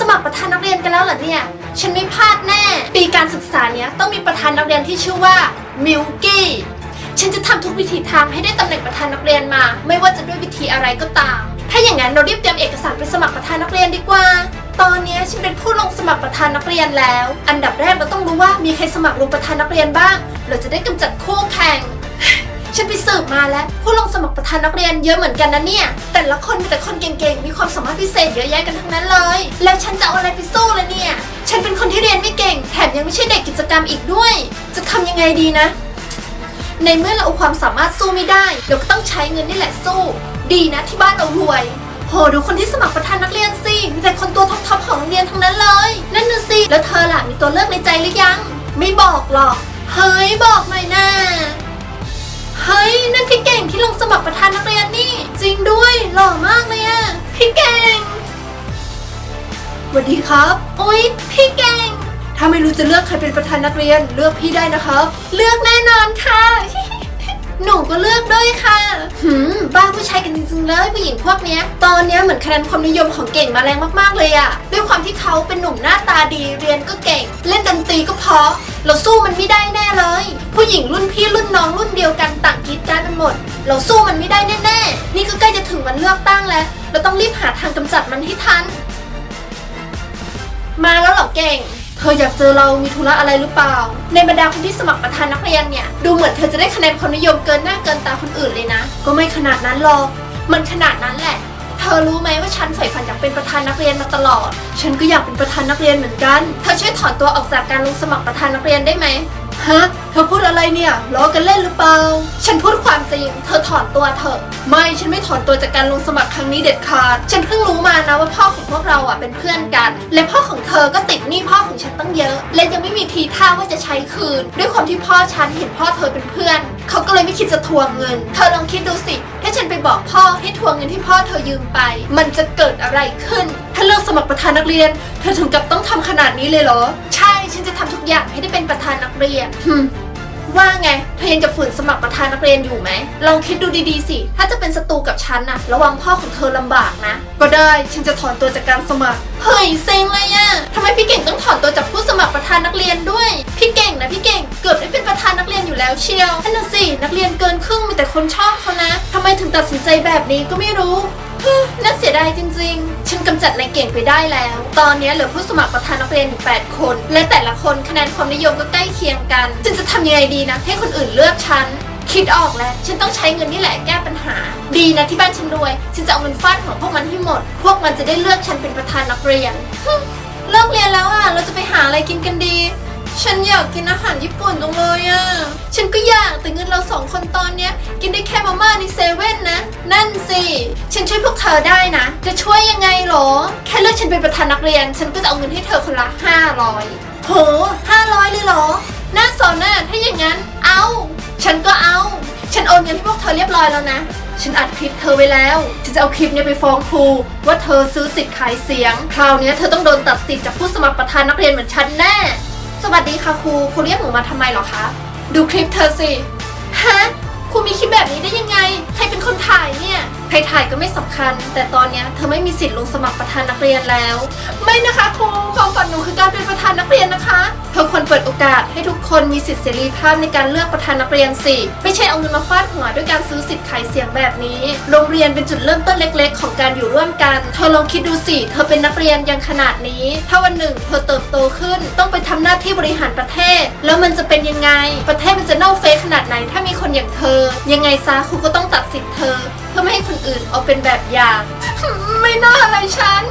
สมัครประธานนักเรียนกันแล้วเหรอเนี่ย ฉันไม่พลาดแน่ ปีการศึกษาเนี้ยต้องมีประธานนักเรียนที่ชื่อว่ามิลกี้ ฉันจะทำทุกวิธีทางให้ได้ตำแหน่งประธานนักเรียนมา ไม่ว่าจะด้วยวิธีอะไรก็ตาม ถ้าอย่างนั้นเรารีบเตรียมเอกสารไปสมัครประธานนักเรียนดีกว่า ตอนเนี้ยฉันเป็นผู้ลงสมัครประธานนักเรียนแล้ว อันดับแรกเราต้องรู้ว่ามีใครสมัครลงประธานนักเรียนบ้าง เราจะได้กำจัดคู่แข่ง ฉันไปสืบมาแล้ว ผู้ลงสมัครประธานนักเรียนเยอะเหมือนกันนะเนี่ย แต่ละคนมีแต่คนเก่งๆ มีความสามารถพิเศษเยอะแยะกันทั้งนั้นเลย แล้วฉันจะเอาอะไรไปสู้ล่ะเนี่ย ฉันเป็นคนที่เรียนไม่เก่ง แถมยังไม่ใช่เด็กกิจกรรมอีกด้วย จะทำยังไงดีนะ ในเมื่อเราเอาความสามารถสู้ไม่ได้ เราก็ต้องใช้เงินนี่แหละสู้ ดีนะที่บ้านเรารวย โหดูคนที่สมัครประธานนักเรียนสิ มีแต่คนตัวท็อปๆของโรงเรียนทั้งนั้นเลย นั่นน่ะสิ แล้วเธอล่ะมีตัวเลือกในใจหรือยัง ไม่บอกหรอก เฮ้ยบอกหน่อยนะ เฮ้ยนั่นพี่เก่งที่ลงสมัครประธานนักเรียนนี่ จริงด้วยหล่อมากเลยอะพี่เก่งสวัสดีครับ อุ๊ย พี่เก่ง ถ้าไม่รู้จะเลือกใครเป็นประธานนักเรียนเลือกพี่ได้นะครับ เลือกแน่นอนค่ะ หนูก็เลือกด้วยค่ะ หืม บ้าผู้ชายกันจริงๆเลยผู้หญิงพวกเนี้ย ตอนเนี้ยเหมือนคะแนนความนิยมของเก่งมาแรงมากๆเลยอะด้วยความที่เขาเป็นหนุ่มหน้าตาดีเรียนก็เก่ง เล่นดนตรีก็เพราะเราสู้มันไม่ได้แน่ เราสู้มันไม่ได้แน่ๆ นี่ก็ใกล้จะถึงวันเลือกตั้งแล้ว เราต้องรีบหาทางกำจัดมันให้ทัน มาแล้วเหรอเก่ง เธออยากเจอเรามีธุระอะไรหรือเปล่า ในบรรดาคนที่สมัครประธานนักเรียนเนี่ย ดูเหมือนเธอจะได้คะแนนความนิยมเกินหน้าเกินตาคนอื่นเลยนะ ก็ไม่ขนาดนั้นหรอก มันขนาดนั้นแหละ เธอรู้ไหมว่าฉันใฝ่ฝันอยากเป็นประธานนักเรียนมาตลอด ฉันก็อยากเป็นประธานนักเรียนเหมือนกัน เธอช่วยถอนตัวออกจากการลงสมัครประธานนักเรียนได้ไหมฮะ เธอพูดอะไรเนี่ยล้อกันเล่นหรือเปล่า ดความจริง เธอถอนตัวเถอะ ไม่ฉันไม่ถอนตัวจากการลงสมัครครั้งนี้เด็ดขาด ฉันเพิ่งรู้มานะว่าพ่อของพวกเราอะเป็นเพื่อนกัน และพ่อของเธอก็ติดหนี้พ่อของฉันตั้งเยอะ และยังไม่มีทีท่าว่าจะใช้คืน ด้วยความที่พ่อฉันเห็นพ่อเธอเป็นเพื่อน เขาก็เลยไม่คิดจะทวงเงิน เธอลองคิดดูสิ ถ้าฉันไปบอกพ่อให้ทวงเงินที่พ่อเธอยืมไป มันจะเกิดอะไรขึ้น ถ้าเลือกสมัครประธานนักเรียน เธอถึงกับต้องทำขนาดนี้เลยเหรอ ใช่ ฉันจะทำทุกอย่างให้ได้เป็นประธานนักเรียนหึ ว่าไงเธอยังจะฝืนสมัครประธานนักเรียนอยู่ไหมลองคิดดูดีๆสิ ถ้าจะเป็นศัตรูกับฉันน่ะ ระวังพ่อของเธอลำบากนะ ก็ได้ฉันจะถอนตัวจากการสมัคร เฮ้ยเซ็งเลยอะทำไมพี่เก่งต้องถอนตัวจากผู้สมัครประธานนักเรียนด้วย พี่เก่งนะพี่เก่งเกือบได้เป็นประธานนักเรียนอยู่แล้วเชียวนั่นนะสินักเรียนเกินครึ่งมีแต่คนชอบเขานะทำไมถึงตัดสินใจแบบนี้ก็ไม่รู้ฮึ่มน่าเสียดายจริง ๆ ฉันกำจัดนายเก่งไปได้แล้ว ตอนนี้เหลือผู้สมัครประธานนักเรียนอยู่8คน และแต่ละคนคะแนนความนิยมก็ใกล้เคียงกัน ฉันจะทำยังไงดีนะ ให้คนอื่นเลือกฉัน คิดออกแล้ว ฉันต้องใช้เงินนี่แหละแก้ปัญหา ดีนะที่บ้านฉันรวย ฉันจะเอาเงินฟาดของพวกมันให้หมด พวกมันจะได้เลือกฉันเป็นประธานนักเรียนฮึ่มเลิกเรียนแล้วอะ เราจะไปหาอะไรกินกันดี ฉันอยากกินอาหารญี่ปุ่นตรงเลยอะ อยากแต่เงินเราสองคนตอนเนี้ยกินได้แค่มาม่าในเซเว่นนะ นั่นสิ ฉันช่วยพวกเธอได้นะ จะช่วยยังไงหรอ แค่เลือกฉันเป็นประธานนักเรียน ฉันก็จะเอาเงินให้เธอคนละ 500โห500เลยเหรอ น่าสนน่ะถ้าอย่างนั้น เอา ฉันก็เอา ฉันโอนเงินให้พวกเธอเรียบร้อยแล้วนะ ฉันอัดคลิปเธอไว้แล้ว ฉันจะเอาคลิปเนี้ยไปฟ้องครูว่าเธอซื้อสิทธิ์ขายเสียง คราวเนี้ยเธอต้องโดนตัดสิทธิ์จากผู้สมัครประธานนักเรียนเหมือนฉันแน่ สวัสดีค่ะครู ครูเรียกหนูมาทำไมเหรอคะ ดูคลิปเธอสิ ฮะครูมีคลิปแบบนี้ได้ยังไง ใครเป็นคนถ่ายเนี่ย ใครถ่ายก็ไม่สำคัญ แต่ตอนเนี้ยเธอไม่มีสิทธิ์ลงสมัครประธานนักเรียนแล้ว ไม่นะคะครูความฝันหนูคือ โอกาสให้ทุกคนมีสิทธิเสรีภาพในการเลือกประธานนักเรียนสิ ไม่ใช่เอาเงินมาฟาดหัวด้วยการซื้อสิทธิ์ขายเสียงแบบนี้ โรงเรียนเป็นจุดเริ่มต้นเล็ก ๆ ของการอยู่ร่วมกัน เธอลองคิดดูสิ เธอเป็นนักเรียนยังขนาดนี้ ถ้าวันหนึ่งเธอเติบโตขึ้น ต้องไปทำหน้าที่บริหารประเทศ แล้วมันจะเป็นยังไง ประเทศมันจะเน่าเฟะขนาดไหน ถ้ามีคนอย่างเธอ ยังไงซะครูก็ต้องตัดสิทธิ์เธอ เพื่อไม่ให้คนอื่นเอาเป็นแบบอย่าง ไม่น่าอะไรฉัน